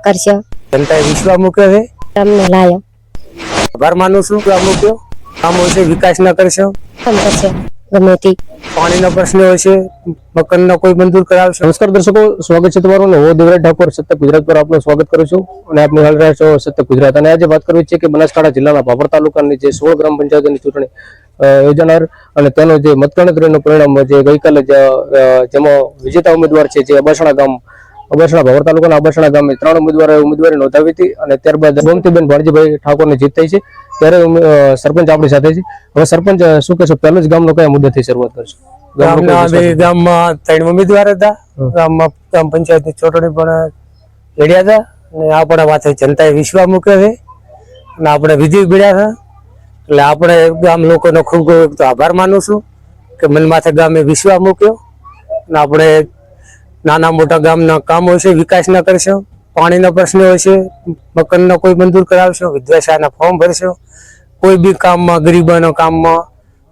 કરશો. જનતાએ વિશ્વાસ મૂક્યો છે? તમને લાયો. આભાર માનું છું કે આ મૂક્યો કામો છે વિકાસ ના કરશો. કામ કરશો ગમે તે. પાણીનો પ્રશ્ન હોય છે મકાનનો કોઈ મંજૂર કરાવશે. નમસ્કાર દર્શકો સ્વાગત છે તમારું ને હું દેવરાજ ઠાકોર સત્ય ગુજરાત પર આપનું સ્વાગત કરું છું અને આપ નિહાળી રહ્યા છો સત્ય ગુજરાત. અને આજે વાત કરવી છે કે બનાસકાંઠા જિલ્લાના ભાભર તાલુકાની જે સોળ ગ્રામ પંચાયતની ચૂંટણી યોજાનાર અને તેનો જે મતગણતરીનું પરિણામ જે ગઈકાલે જેમાં વિજેતા ઉમેદવાર છે જે અબાસણા ગામ અબાસણા ભાવર તાલુકાના અબાસણા ગામે ત્રણ ઉમેદવારોએ ઉમેદવારી નોંધાવી હતી અને ત્યારબાદ ગોમતીબેન ભણજીભાઈ ઠાકોરની જીત થઈ છે. ત્યારે સરપંચ આપણી સાથે છે. હવે સરપંચ શું કહેશો? પહેલો જ ગામનો કયા મુદ્દાથી શરૂઆત કરશો? ગામમાં ત્રણ ઉમેદવાર હતા. ગામમાં ગ્રામ પંચાયતની ચૂંટણી પણ લડ્યા હતા. અને આપણા માથે જનતાએ વિશ્વાસ મૂક્યો છે. અને આપણે વિજય મળ્યા હતા. એટલે આપણે ગામ લોકોનો ખૂબ આભાર માનું છું કે મન માથે ગામે વિશ્વાસ મૂક્યો. અને આપણે નાના મોટા ગામના કામો છે વિકાસના કરશો પાણીનો પ્રશ્ન હોય છે મકાનનો કોઈ મંજૂર કરાવશો વિદ્યાશાળાના ફોર્મ ભરશો કોઈ બી કામમાં ગરીબાના કામમાં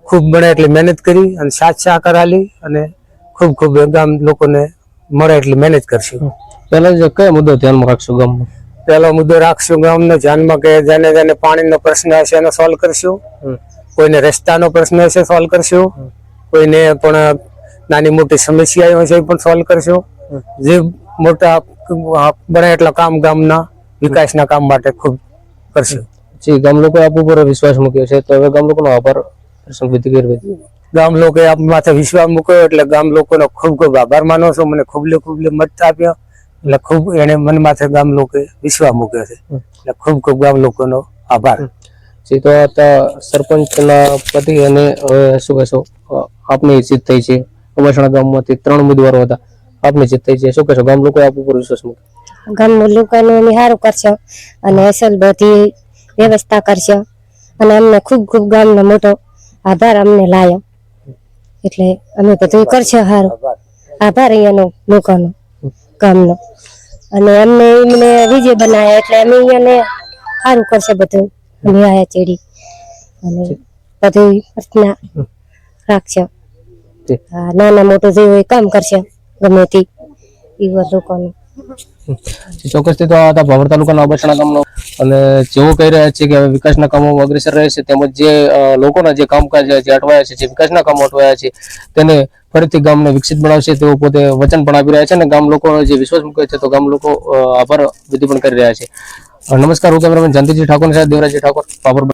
ખૂબ બને એટલી મહેનત કરી અને સાથ સહકાર આલી અને ખૂબ ખૂબ ગામ લોકોને મળે એટલી મહેનત કરશું. પહેલા જ કયા મુદ્દો ધ્યાનમાં રાખશો ગામમાં? પહેલો મુદ્દો રાખશું ગામનો ધ્યાનમાં કે જેને જેને પાણીનો પ્રશ્ન હશે એનો સોલ્વ કરશું. કોઈને રસ્તાનો પ્રશ્ન હશે સોલ્વ કરશું. કોઈને પણ નાની મોટી સમસ્યાઓ છે એ પણ સોલ્વ કરશો. જે મોટા બને એટલા કામ ગામના વિકાસના કામ માટે ખૂબ કરશે. જી ગામ લોકો આપ ઉપર વિશ્વાસ મૂક્યો છે તો હવે ગામ લોકોનો આભાર સમૃદ્ધિ કરવી ગામ લોકોએ આપ માથે વિશ્વાસ મૂક્યો એટલે ગામ લોકોનો ખૂબ ખૂબ આભાર માનો છો. મને ખૂબ લે ખૂબ લે મત આપ્યો. એટલે ખૂબ એને મન માથે ગામ લોકોએ વિશ્વાસ મૂક્યો છે. એટલે ખૂબ ખૂબ ગામ લોકોનો આભાર. જી તો સરપંચના પતિ અને હવે શું કહેશો આપની જીત થઈ છે. અવાસણા ગામમાંથી ત્રણ ઉમેદવારો હતા. આપને જીત થઈ છે. શું કહેશો? ગામ લોકો આપ ઉપર વિશ્વાસ મૂકે ગામ લોકોનું અમે સારું કરશો અને અસલ બધી વ્યવસ્થા કરશો. અને અમને ખૂબ ખૂબ ગામનો મોટો આભાર અમને લાયો. એટલે અમે બધું કરશો સારું. આભાર અહીંયાનો લોકોનો ગામનો. અને અમને એમને વિજય બનાવ્યા એટલે અમે અહીંયાને સારું કરશે બધું. અમે આયા ચેડી. અને બધું પ્રાર્થના રાખશો. જી. નાના મોટું જે હોય કામ કરશે ગમે તે. એવા લોકોનું. ચોક્કસથી તો આ ભાવર તાલુકાના અબસણા ગામનો. અને જેઓ કહી રહ્યા છે કે હવે વિકાસના કામોમાં અગ્રેસર રહે છે તેમજ જે લોકોના જે કામકાજ જે અટવાયા છે જે વિકાસના કામો અટવાયા છે તેને ફરીથી ગામને વિકસિત બનાવશે. તેઓ પોતે વચન પણ આપી રહ્યા છે અને ગામ લોકોનો જે વિશ્વાસ મૂકે છે તો ગામ લોકો આભાર વિધિ પણ કરી રહ્યા છે. નમસ્કાર હું કેમેરામેન જયંતિજી ઠાકોર સાથે દેવરાજી ઠાકોર. પાપર